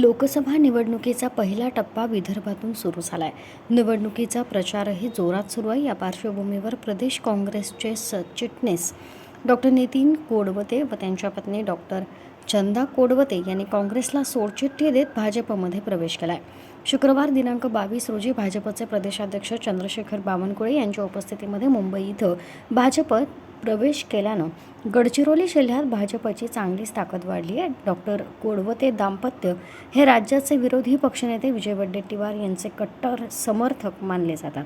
लोकसभा निवडणुकीचा पहिला टप्पा विदर्भातून सुरू झाला आहे निवडणुकीचा प्रचारही जोरात सुरू आहे. या पार्श्वभूमीवर प्रदेश काँग्रेसचे सरचिटणीस डॉक्टर नितीन कोडवते व त्यांच्या पत्नी डॉक्टर चंदा कोडवते यांनी काँग्रेसला सोडचिठ्ठी देत भाजपमध्ये प्रवेश केलाय. शुक्रवार दिनांक बावीस रोजी भाजपचे प्रदेशाध्यक्ष चंद्रशेखर बावनकुळे यांच्या उपस्थितीमध्ये मुंबई इथं भाजपत प्रवेश केल्यानं गडचिरोली जिल्ह्यात भाजपची चांगलीच ताकद वाढली आहे. डॉक्टर कोडवते दाम्पत्य हे राज्याचे विरोधी पक्षनेते विजय वड्डेट्टीवार यांचे कट्टर समर्थक मानले जातात.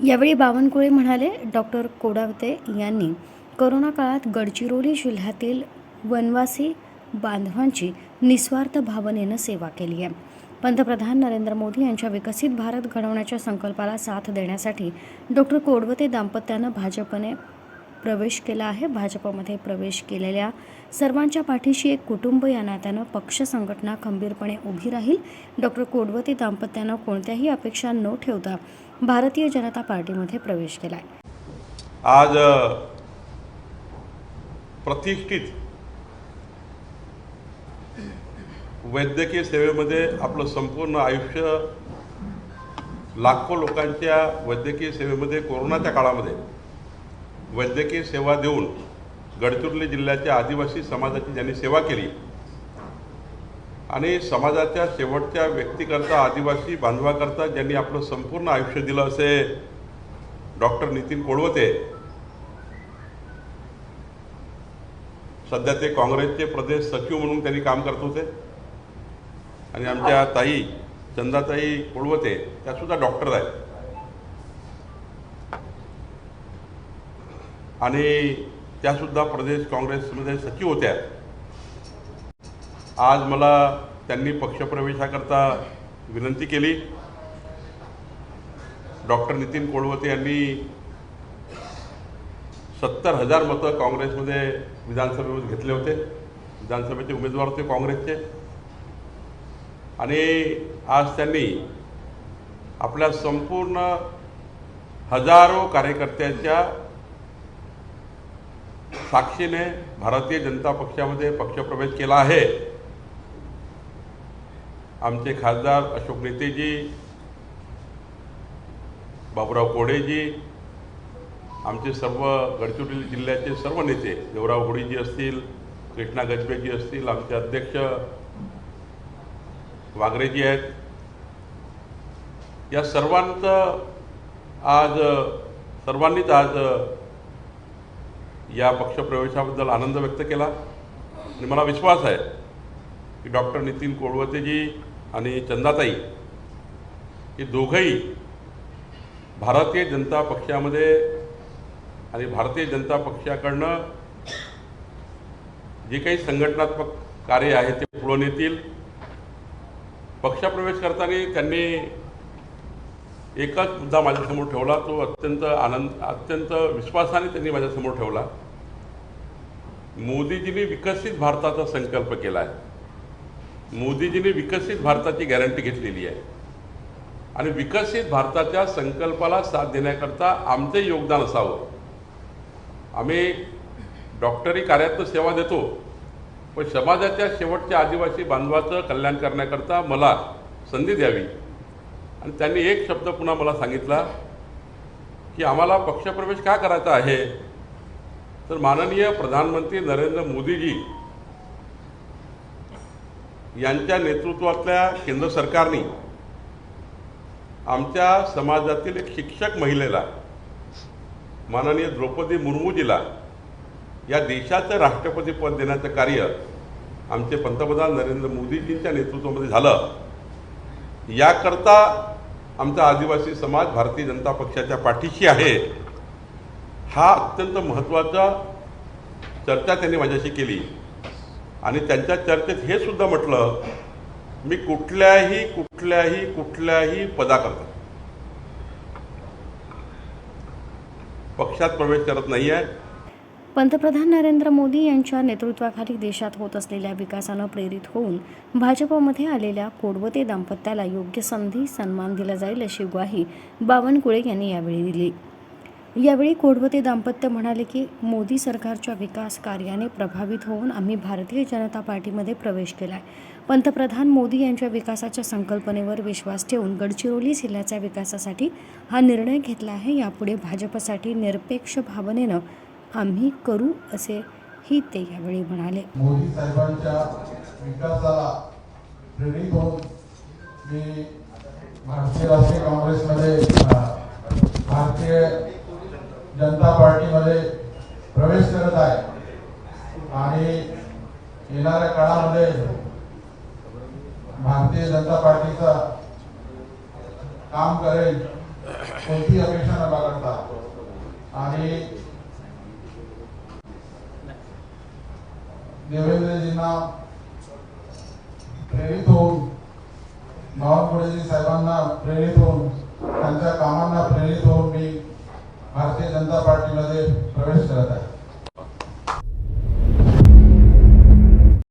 यावेळी बावनकुळे म्हणाले डॉक्टर कोडावते यांनी करोना काळात गडचिरोली जिल्ह्यातील वनवासी बांधवांची निस्वार्थ भावनेनं सेवा केली आहे. पंतप्रधान नरेंद्र मोदी यांच्या विकसित भारत घडवण्याच्या संकल्पाला साथ देण्यासाठी डॉक्टर कोडवते दाम्पत्यानं भाजपने प्रवेश केला आहे. भाजपमध्ये प्रवेश केलेल्या सर्वांच्या पाठीशी एक कुटुंब या नात्यानं पक्ष संघटना खंबीरपणे उभी राहील. डॉक्टर कोडवती दाम्पत्यानं कोणत्याही अपेक्षा न ठेवता भारतीय जनता पार्टीमध्ये प्रवेश केला आहे आज प्रतिष्ठित वैद्यकीय सेवेमध्ये आपलं संपूर्ण आयुष्य लाखो लोकांच्या वैद्यकीय सेवेमध्ये कोरोनाच्या काळामध्ये. वैद्यकीय सेवा देऊन गडचिरोली जिल्ह्याच्या आदिवासी समाजाची ज्यांनी सेवा केली आणि समाजाच्या शेवटच्या व्यक्तीकरता आदिवासी बांधवाकरता ज्यांनी आपलं संपूर्ण आयुष्य दिलं असे डॉक्टर नितीन कोळवते. सध्या ते काँग्रेसचे प्रदेश सचिव म्हणून त्यांनी काम करत होते. आणि आमच्या ताई चंदाताई कोळवते त्या सुद्धा डॉक्टर आहेत. आणि त्यासुद्धा प्रदेश काँग्रेसमध्ये सचिव होत्या. आज मला त्यांनी पक्षप्रवेशाकरता विनंती केली. डॉक्टर नितीन कोळवते यांनी सत्तर हजार मतं काँग्रेसमध्ये विधानसभेमध्ये घेतले होते. विधानसभेचे उमेदवार होते काँग्रेसचे. आणि आज त्यांनी आपल्या संपूर्ण हजारो कार्यकर्त्यांच्या साक्षीने भारतीय जनता पक्षामध्ये पक्षप्रवेश केला आहे. आमचे खासदार अशोक नेतेजी बाबुराव कोडेजी आमचे सर्व गडचिरोली जिल्ह्याचे सर्व नेते देवराव होडीजी असतील कृष्णा गजबेजी असतील आमचे अध्यक्ष वागरेजी आहेत. या सर्वांचं आज सर्वांनीच आज या पक्षप्रवेशाबद्दल आनंद व्यक्त केला. आणि मला विश्वास आहे की डॉक्टर नितीन कोळवतेजी आणि चंदाताई हे दोघंही भारतीय जनता पक्षामध्ये आणि भारतीय जनता पक्षाकडनं जे काही संघटनात्मक कार्य आहे ते पुढं नेतील. पक्षप्रवेश करताना त्यांनी एकच मुद्दा माझ्यासमोर ठेवला तो अत्यंत आनंद अत्यंत विश्वासाने त्यांनी माझ्यासमोर ठेवला. मोदीजींनी विकसित भारताचा संकल्प केला आहे. मोदीजींनी विकसित भारताची गॅरंटी घेतलेली आहे. आणि विकसित भारताच्या संकल्पाला साथ देण्याकरता आमचे योगदान असावं. आम्ही डॉक्टरी कार्यात सेवा देतो. पण समाजाच्या शेवटच्या आदिवासी बांधवाचं कल्याण करण्याकरता मला संधी द्यावी. आणि त्यांनी एक शब्द पुन्हा मला सांगितला की आम्हाला पक्षप्रवेश का करायचा आहे? तर माननीय प्रधानमंत्री नरेंद्र मोदीजी यांच्या नेतृत्वातल्या केंद्र सरकारने आमच्या समाजातील एक शिक्षक महिलेला माननीय द्रौपदी मुर्मूजीला या देशाचं राष्ट्रपतीपद देण्याचं कार्य आमचे पंतप्रधान नरेंद्र मोदीजींच्या नेतृत्वामध्ये झालं. याकरता आमचा आदिवासी समाज भारतीय जनता पक्षाच्या पाठीशी आहे. हा अत्यंत महत्त्वाचा चर्चा त्यांनी माझ्याशी केली. आणि त्यांच्या चर्चेत हे सुद्धा म्हटलं मी कुठल्याही कुठल्याही कुठल्याही पदाकरता पक्षात प्रवेश करत नाही आहे पंतप्रधान नरेंद्र मोदी यांच्या नेतृत्वाखाली देशात होत असलेल्या विकासानं प्रेरित होऊन भाजपमध्ये आलेल्या कोडवते दाम्पत्याला योग्य संधी सन्मान दिला जाईल अशी ग्वाही बावनकुळे यांनी यावेळी दिली. यावेळी कोडवते दाम्पत्य म्हणाले की मोदी सरकारच्या विकास कार्याने प्रभावित होऊन आम्ही भारतीय जनता पार्टीमध्ये प्रवेश केला आहे पंतप्रधान मोदी यांच्या विकासाच्या संकल्पनेवर विश्वास ठेवून गडचिरोली जिल्ह्याच्या विकासासाठी हा निर्णय घेतला आहे. यापुढे भाजपसाठी निरपेक्ष भावनेनं आम्ही करू असेही ते यावेळी म्हणाले. मोदी साहेबांच्या विकासाला प्रेरित होऊन मी भारतीय राष्ट्रीय काँग्रेसमध्ये भारतीय जनता पार्टीमध्ये प्रवेश करत आहे. आणि येणाऱ्या काळामध्ये भारतीय जनता पार्टीचा काम करेल कोणती अपेक्षा न बाळगता. आणि देवेंद्रजींना प्रेरित होऊन बावनकुळेजी साहेबांना प्रेरित होऊन त्यांच्या कामांना प्रेरित होऊन मी भारतीय जनता पार्टीमध्ये प्रवेश करत आहे.